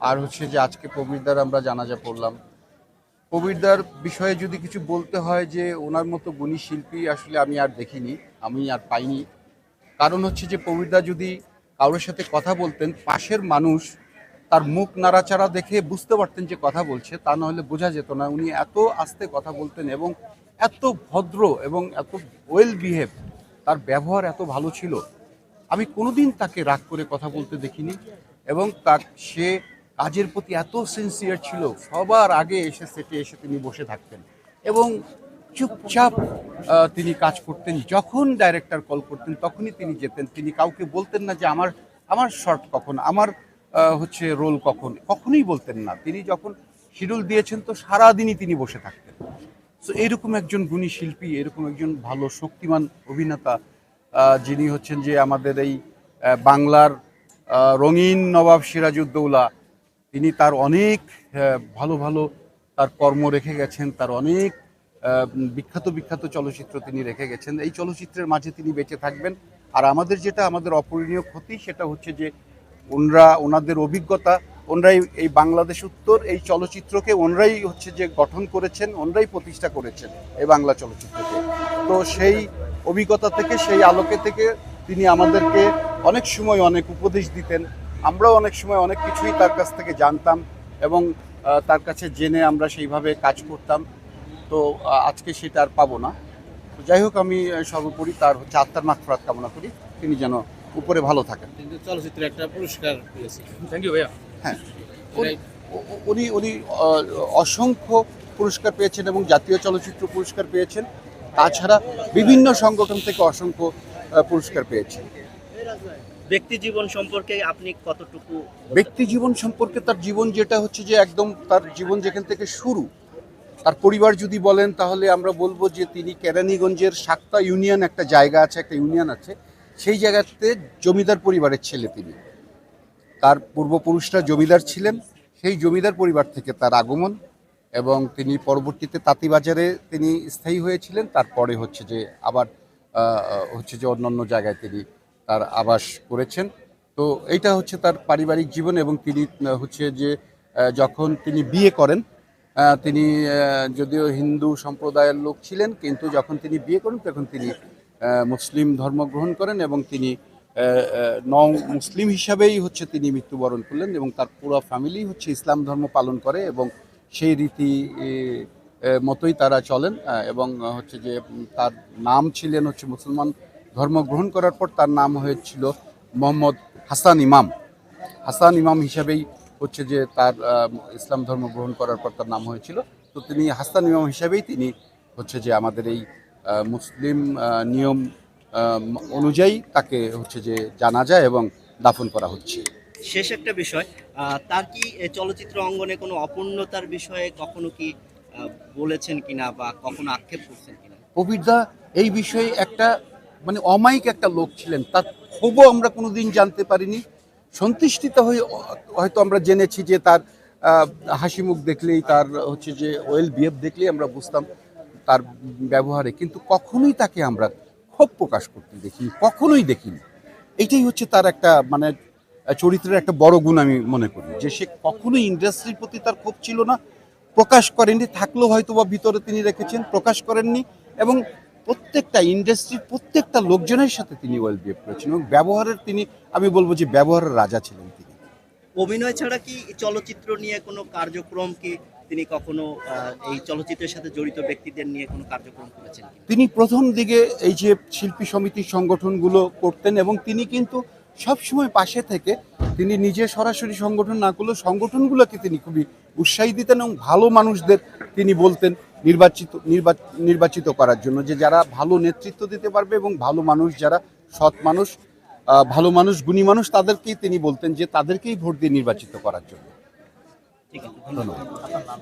আর হচ্ছে যে আজকে কবিরদার আমরা জানাজা পড়লাম। কবিরদার বিষয়ে যদি কিছু বলতে হয় যে ওনার মতো গুণী শিল্পী আসলে আমি আর দেখিনি, আমি আর পাইনি। কারণ হচ্ছে যে কবিরদা যদি কারোর সাথে কথা বলতেন, পাশের মানুষ তার মুখ নাড়াচাড়া দেখে বুঝতে পারতেন যে কথা বলছে, তা না হলে বোঝা যেত না। উনি এত আস্তে কথা বলতেন এবং এত ভদ্র এবং এত ওয়েল বিহেভ তার ব্যবহার এত ভালো ছিল। আমি কোনোদিন তাকে রাগ করে কথা বলতে দেখিনি এবং তার সে কাজের প্রতি এত সিনসিয়ার ছিল, সবার আগে এসে সেটে এসে তিনি বসে থাকতেন এবং চুপচাপ তিনি কাজ করতেন। যখন ডাইরেক্টর কল করতেন, তখনই তিনি যেতেন। তিনি কাউকে বলতেন না যে, আমার আমার শর্ট কখন? আমার হচ্ছে রোল কখন? কখনোই বলতেন না। তিনি যখন শিডিউল দিয়েছেন, তো সারাদিনই তিনি বসে থাকতেন। তো এরকম একজন গুণী শিল্পী, এরকম একজন ভালো শক্তিমান অভিনেতা যিনি হচ্ছেন যে আমাদের এই বাংলার রঙিন নবাব সিরাজউদ্দৌলা তিনি তার অনেক ভালো ভালো তার কর্ম রেখে গেছেন, তার অনেক বিখ্যাত বিখ্যাত চলচ্চিত্র তিনি রেখে গেছেন। এই চলচ্চিত্রের মাঝে তিনি বেঁচে থাকবেন। আর আমাদের যেটা আমাদের অপূরণীয় ক্ষতি, সেটা হচ্ছে যে ওনরা, ওনাদের অভিজ্ঞতা, ওনরাই এই বাংলাদেশ উত্তর, এই চলচ্চিত্রকে ওনরাই হচ্ছে যে গঠন করেছেন, ওনরাই প্রতিষ্ঠা করেছেন এই বাংলা চলচ্চিত্রকে। তো সেই অভিজ্ঞতা থেকে, সেই আলোকে থেকে তিনি আমাদেরকে অনেক সময় অনেক উপদেশ দিতেন। আমরাও অনেক সময় অনেক কিছুই তার কাছ থেকে জানতাম এবং তার কাছে জেনে আমরা সেইভাবে কাজ করতাম। তো আজকে সেটা আর পাবো না। তো যাই হোক আমি সর্বোপরি তার হচ্ছে আত্মার মাগফিরাত কামনা করি। তিনি যেন উপরে ভালো থাকেন। কিন্তু চলচ্চিত্রে একটা পুরস্কার পেয়েছে। থ্যাংক ইউ ভাইয়া। হ্যাঁ। উনি- উনি উনি অসংখ্য পুরস্কার পেয়েছেন এবং জাতীয় চলচ্চিত্র পুরস্কার পেয়েছেন। তাছাড়া বিভিন্ন সংগঠন থেকে অসংখ্য পুরস্কার পেয়েছেন। ব্যক্তি জীবন সম্পর্কে আপনি কতটুকু ব্যক্তি জীবন সম্পর্কে তার জীবন যেটা হচ্ছে যে একদম তার জীবন যেখান থেকে শুরু। তার পরিবার যদি বলেন তাহলে আমরা বলব যে তিনি কেরানীগঞ্জের সাতটা ইউনিয়ন একটা জায়গা আছে, একটা ইউনিয়ন আছে। সেই জায়গাতে জমিদার পরিবারের ছেলে তিনি। তার পূর্বপুরুষরা জমিদার ছিলেন। সেই জমিদার পরিবার থেকে তার আগমন এবং তিনি পরবর্তীতে তাঁতিবাজারে তিনি স্থায়ী হয়েছিলেন। তারপরে হচ্ছে যে আবার হচ্ছে যে অন্যান্য জায়গায় তিনি তার আবাস করেছেন। তো এইটা হচ্ছে তার পারিবারিক জীবন এবং তিনি হচ্ছে যে যখন তিনি বিয়ে করেন তিনি যদিও হিন্দু সম্প্রদায়ের লোক ছিলেন, কিন্তু যখন তিনি বিয়ে করেন, তখন তিনি মুসলিম ধর্ম গ্রহণ করেন এবং তিনি নং মুসলিম হিসাবেই হচ্ছে তিনি মৃত্যুবরণ করলেন এবং তার পুরো ফ্যামিলি হচ্ছে ইসলাম ধর্ম পালন করে এবং সেই রীতি মতোই তারা চলেন এবং হচ্ছে যে তার নাম ছিলেন হচ্ছে মুসলমান ধর্ম গ্রহণ করার পর তার নাম হয়েছিল মোহাম্মদ হাসান ইমাম। হাসান ইমাম হিসাবেই হচ্ছে যে তার ইসলাম ধর্ম গ্রহণ করার পর তার নাম হয়েছিল। তো তিনি হাসান ইমাম হিসাবেই তিনি হচ্ছে যে আমাদের এই মুসলিম নিয়ম অনুযায়ী তাকে হচ্ছে যে জানা যায় এবং দাফন করা হচ্ছে। শেষ একটা বিষয় তার কি চলচ্চিত্র অঙ্গনে কোনো অপূর্ণতার বিষয়ে কখনো কি বলেছেন কিনা বা কখনো আক্ষেপ করছেন কিনা? কবিরদা এই বিষয়ে একটা মানে অমায়িক একটা লোক ছিলেন, তার ক্ষোভও আমরা কোনোদিন জানতে পারিনি। সন্তুষ্টিত হয়ে হয়তো আমরা জেনেছি যে তার হাসি মুখ দেখলেই তার হচ্ছে যে ওয়েল বিহেভ দেখলেই আমরা বুঝতাম তার ব্যবহারে। কিন্তু কখনোই তাকে আমরা ক্ষোভ প্রকাশ করতে দেখিনি, কখনোই দেখিনি। এটাই হচ্ছে তার একটা মানে চরিত্রের একটা বড় গুণ আমি মনে করি, যে সে কখনোই ইন্ডাস্ট্রির প্রতি তার ক্ষোভ ছিল না। প্রকাশ করেননি, থাকলেও হয়তো বা ভিতরে তিনি রেখেছেন, প্রকাশ করেননি এবং প্রত্যেকটা ইন্ডাস্ট্রির প্রত্যেকটা লোকজনের সাথে তিনি ওয়েল বিহেভ করেছেন এবং ব্যবহারের তিনি আমি বলব যে ব্যবহারের রাজা ছিলেন তিনি। অভিনয় ছাড়া কি চলচ্চিত্র নিয়ে কোনো কার্যক্রম কি তিনি কখনো এই চলচ্চিত্রের সাথে জড়িত ব্যক্তিদের নিয়ে কোনো কার্যক্রম করেছেন তিনি প্রথম দিকে এই যে শিল্পী সমিতির সংগঠনগুলো করতেন এবং তিনি কিন্তু সবসময় পাশে থেকে তিনি নিজে সরাসরি সংগঠন না করলেও সংগঠনগুলোকে তিনি খুবই উৎসাহী দিতেন এবং ভালো মানুষদের তিনি বলতেন। নির্বাচিত নির্বা- নির্বাচিত করার জন্য যে যারা ভালো নেতৃত্ব দিতে পারবে এবং ভালো মানুষ যারা সৎ মানুষ ভালো মানুষ গুণী মানুষ তাদেরকেই তিনি বলতেন যে তাদেরকেই ভোট দিয়ে নির্বাচিত করার জন্য। ঠিক আছে ধন্যবাদ। ধন্যবাদ।